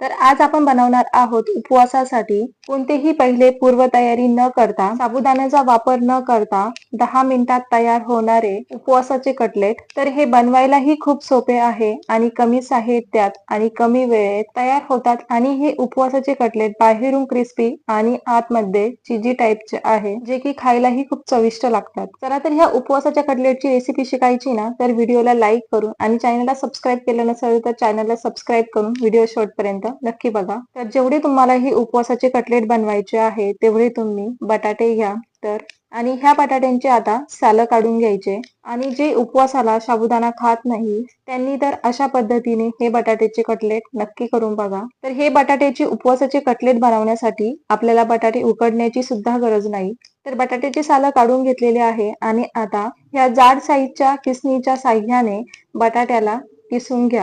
तर आज आपण बनवणार आहोत उपवासासाठी. कोणतेही पहिले पूर्वतयारी न करता साबुदाण्याचा वापर न करता दहा मिनिटात तयार होणारे उपवासाचे कटलेट. तर हे बनवायलाही खूप सोपे आहे आणि कमी साहित्यात आणि कमी वेळेत तयार होतात आणि हे उपवासाचे कटलेट बाहेरून क्रिस्पी आणि आतमध्ये चिजी टाईपचे आहे जे की खायलाही खूप चविष्ट लागतात. चला तर ह्या उपवासाच्या कटलेटची रेसिपी शिकायची ना तर व्हिडिओला लाईक करून आणि चॅनलला सबस्क्राईब केलं नसेल तर चॅनलला सबस्क्राईब करून व्हिडिओ शॉर्टपर्यंत नक्की बघा. तर जेवढे तुम्हाला ही उपवासाचे कटलेट बनवायचे आहे तेवढे तुम्ही बटाटे घ्या. तर आणि ह्या बटाट्यांचे आता सालं काढून घ्यायचे. आणि जे उपवासाला साबुदाणा खात नाही त्यांनी तर अशा पद्धतीने हे बटाट्याचे कटलेट नक्की करून बघा. तर हे बटाट्याचे उपवासाचे कटलेट बनवण्यासाठी आपल्याला बटाटे उकडण्याची सुद्धा गरज नाही. तर बटाट्याचे सालं काढून घेतलेले आहे आणि आता ह्या जाड साईजच्या किसणीच्या साह्याने बटाट्याला किसून घ्या.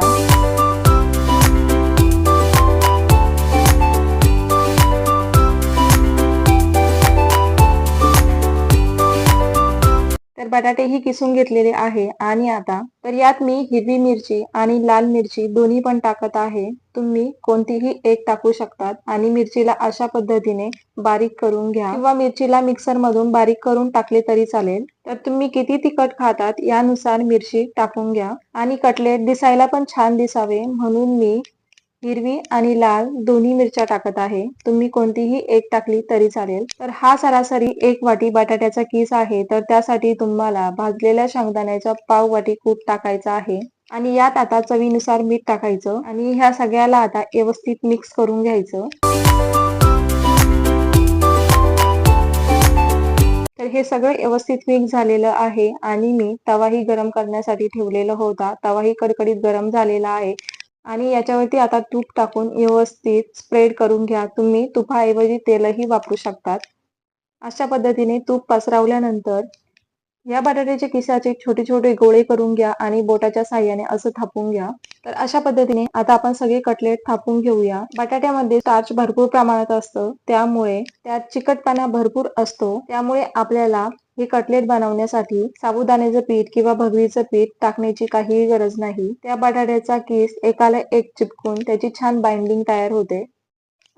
तर बटाटेही किसून घेतलेले आहे. आणि आता तर यात मी हिरवी मिरची आणि लाल मिरची दोन्ही पण टाकत आहे. तुम्ही कोणतीही एक टाकू शकतात. आणि मिरचीला अशा पद्धतीने बारीक करून घ्या. किंवा मिरचीला मिक्सर मधून बारीक करून टाकले तरी चालेल. तर तुम्ही किती तिखट खातात यानुसार मिरची टाकून घ्या. आणि कटलेट दिसायला पण छान दिसावे. म्हणून मी हिरवी आणि लाल दोन्ही मिरच्या टाकत आहे. तुम्ही कोणतीही एक टाकली तरी चालेल. तर हा सरासरी एक वाटी बटाट्याचा किस आहे. तर त्यासाठी तुम्हाला भाजलेल्या शेंगदाण्याचा पाव वाटी खूप टाकायचा आहे. आणि यात आता चवीनुसार मीठ टाकायचं. आणि ह्या सगळ्याला आता व्यवस्थित मिक्स करून घ्यायचं. तर हे सगळं व्यवस्थित मिक्स झालेलं आहे. आणि मी तवाही गरम करण्यासाठी ठेवलेला होता. तवाही कडकडीत गरम झालेला आहे. आणि याच्यावरती आता तूप टाकून व्यवस्थित स्प्रेड करून घ्या. तुम्ही तुपाऐवजी तेलही वापरू शकतात. अशा पद्धतीने तूप पसरवल्यानंतर या बटाट्याच्या किसाचे छोटे छोटे गोळे करून घ्या आणि बोटाच्या साह्याने असं थापून घ्या. तर अशा पद्धतीने आता आपण सगळे कटलेट थापून घेऊया. बटाट्यामध्ये स्टार्च भरपूर प्रमाणात असतं. त्यामुळे त्यात चिकटपणा भरपूर असतो. त्यामुळे आपल्याला हे कटलेट बनवण्यासाठी साबुदाण्याचं पीठ किंवा भगवीचं पीठ टाकण्याची काहीही गरज नाही. त्या बटाट्याचा किस एकाला एक चिपकून त्याची छान बाइंडिंग तयार होते.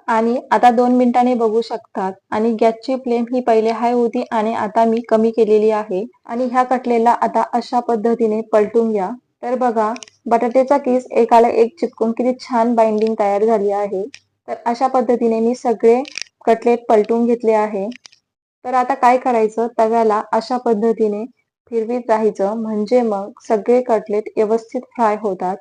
आणि आता दोन मिनिटांनी बघू शकतात. आणि गॅसची फ्लेम ही पहिले हाय होती आणि आता मी कमी केलेली आहे. आणि ह्या कटलेला आता अशा पद्धतीने पलटून घ्या. तर बघा बटाट्याचा किस एकाला एक चिपकून किती छान बाइंडिंग तयार झाली आहे. तर अशा पद्धतीने मी सगळे कटलेट पलटून घेतले आहे. तर आता काय करायचं? तव्याला अशा पद्धतीने फिरवीत राहायचं. म्हणजे मग सगळे कटलेट व्यवस्थित फ्राय होतात.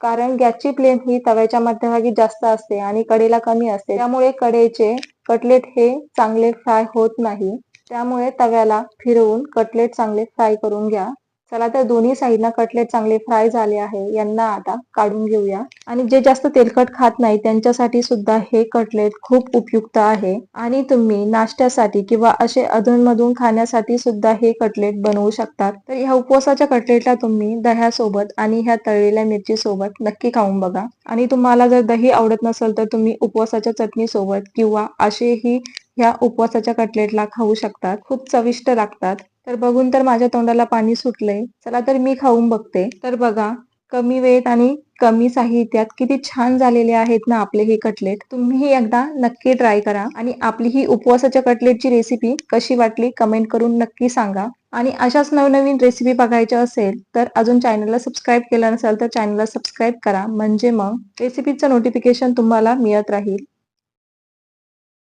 कारण गॅसची फ्लेम ही तव्याच्या मध्यभागी जास्त असते आणि कडेला कमी असते. त्यामुळे कडेचे कटलेट हे चांगले फ्राय होत नाही. त्यामुळे तव्याला फिरवून कटलेट चांगले फ्राय करून घ्या. चला तर दोन्ही साईडला कटलेट चांगले फ्राय झाले आहे. यांना आता काढून घेऊया. आणि जे जास्त तेलकट खात नाही त्यांच्यासाठी सुद्धा हे कटलेट खूप उपयुक्त आहे. आणि तुम्ही नाश्त्यासाठी किंवा असे अधूनमधून खाण्यासाठी सुद्धा हे कटलेट बनवू शकतात तर ह्या उपवासाच्या कटलेटला तुम्ही दह्यासोबत आणि ह्या तळलेल्या मिरची सोबत नक्की खाऊन बघा. आणि तुम्हाला जर दही आवडत नसेल तर तुम्ही उपवासाच्या चटणी सोबत किंवा असेही ह्या उपवासाच्या कटलेटला खाऊ शकतात खूप चविष्ट लागतात. तर बघून तर माझ्या तोंडाला पाणी सुटलंय. चला तर मी खाऊन बघते. तर बघा कमी वेळेत आणि कमी साहित्यात किती छान झालेले आहेत ना आपले हे कटलेट. तुम्ही एकदा नक्की ट्राय करा आणि आपली ही उपवासाच्या कटलेटची रेसिपी कशी वाटली कमेंट करून नक्की सांगा. आणि अशाच नवनवीन रेसिपी बघायच्या असेल तर अजून चॅनलला सबस्क्राईब केलं नसेल तर चॅनलला सबस्क्राईब करा. म्हणजे मग रेसिपीचं नोटिफिकेशन तुम्हाला मिळत राहील.